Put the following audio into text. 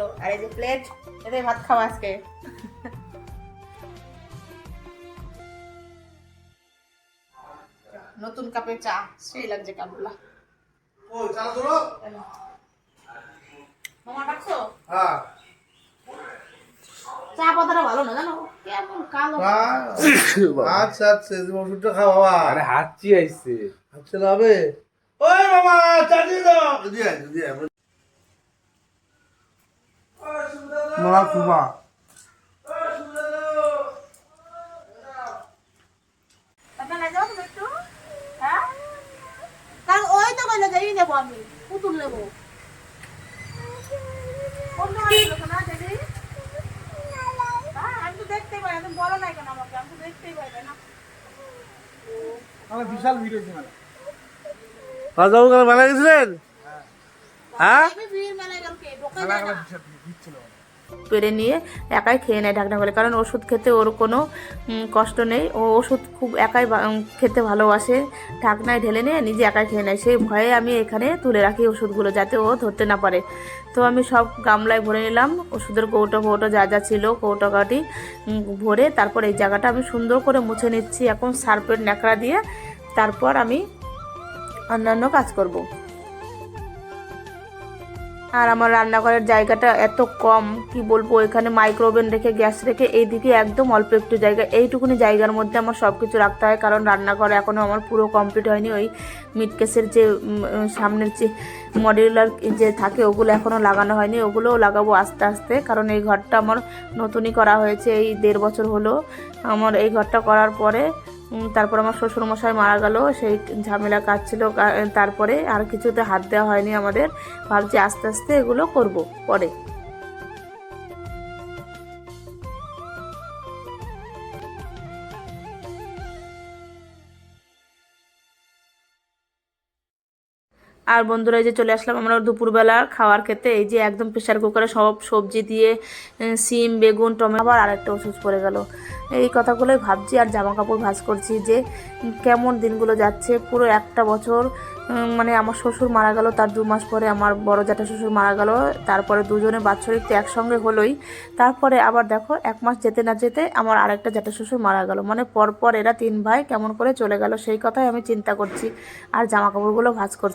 গেল আর এই যে প্লেট এতে ভাত খাওয়া আজকে। নতুন কাপে চা সেই লাগছে কাপগুলা। ও চালা ধরো। মামা ডাকছো? হ্যাঁ। চা পাতাটা ভালো না জানো? কেমন কালো। আচ্ছা আচ্ছা তুমি ওষুধটা খাও বাবা। আরে হাঁচি আইছে। আচ্ছা হবে। ওই বাবা চালিয়ে দাও। দিয়ে দিয়ে মা কুমা আপনার যাও তুমি একটু হ্যাঁ কারণ ওই তো কইলো যাই নেব আমি পুতুল নেব মেলা গেছিলেন হ্যাঁ পেরে নিয়ে একাই খেয়ে নেয় ঢাকনা করে কারণ ওষুধ খেতে ওর কোনো কষ্ট নেই। ও ওষুধ খুব একাই খেতে ভালোবাসে। ঢাকনায় ঢেলে নিয়ে নিজে একাই খেয়ে নেয়। সেই ভয়ে আমি এখানে তুলে রাখি ওষুধগুলো যাতে ও ধরতে না পারে। তো আমি সব গামলায় ভরে নিলাম। ওষুধের কৌটো কৌটো যা যা ছিল, কৌটো কাটি ভরে তারপর এই জায়গাটা আমি সুন্দর করে মুছে নিচ্ছি। এখন সার্পের ন্যাকড়া দিয়ে তারপর আমি অন্যান্য কাজ করব। আর আমার রান্নাঘরের জায়গাটা এত কম, কি বলব, এখানে মাইক্রোওভেন রেখে, গ্যাস রেখে, এইদিকে একদম অল্প একটু জায়গা। এইটুকুনি জায়গার মধ্যে আমার সব কিছু রাখতে হয়, কারণ রান্নাঘর এখনও আমার পুরো কমপ্লিট হয়নি। ওই মিটকেসের যে সামনের যে মডিউলার যে থাকে, ওগুলো এখনও লাগানো হয়নি। ওগুলোও লাগাবো আস্তে আস্তে, কারণ এই ঘরটা আমার নতুনই করা হয়েছে, এই দেড় বছর হলো। আমার এই ঘরটা করার পরে তারপর আমার শ্বশুরমশাই মারা গেল, সেই ঝামেলা কাজ ছিল তারপরে আর কিছুতে হাত দেওয়া হয়নি আমাদের। ভাবছি আস্তে আস্তে এগুলো করব পরে। আর বন্ধুরা, এই যে চলে আসলাম আমরা দুপুরবেলা খাওয়ার খেতে এই যে একদম প্রেশার কুকারে সব সবজি দিয়ে সিম, বেগুন, টমেটো, আবার আরেকটা ওষুধ পড়ে গেল। এই কথাগুলোই ভাবছি আর জামা কাপড় ভাঁজ করছি যে, কেমন দিনগুলো যাচ্ছে। পুরো একটা বছর মানে আমার শ্বশুর মারা গেল, তার দু মাস পরে আমার বড় জ্যাঠা শ্বশুর মারা গেল, তারপরে দুজনে বাৎসরিক তো একসঙ্গে হলোই। তারপরে আবার দেখো, এক মাস যেতে না যেতে আমার আরেকটা জ্যাঠা শ্বশুর মারা গেল। মানে পরপর এরা তিন ভাই কেমন করে চলে গেল, সেই কথাই আমি চিন্তা করছি। আর জামা কাপড়গুলো ভাঁজ করছি।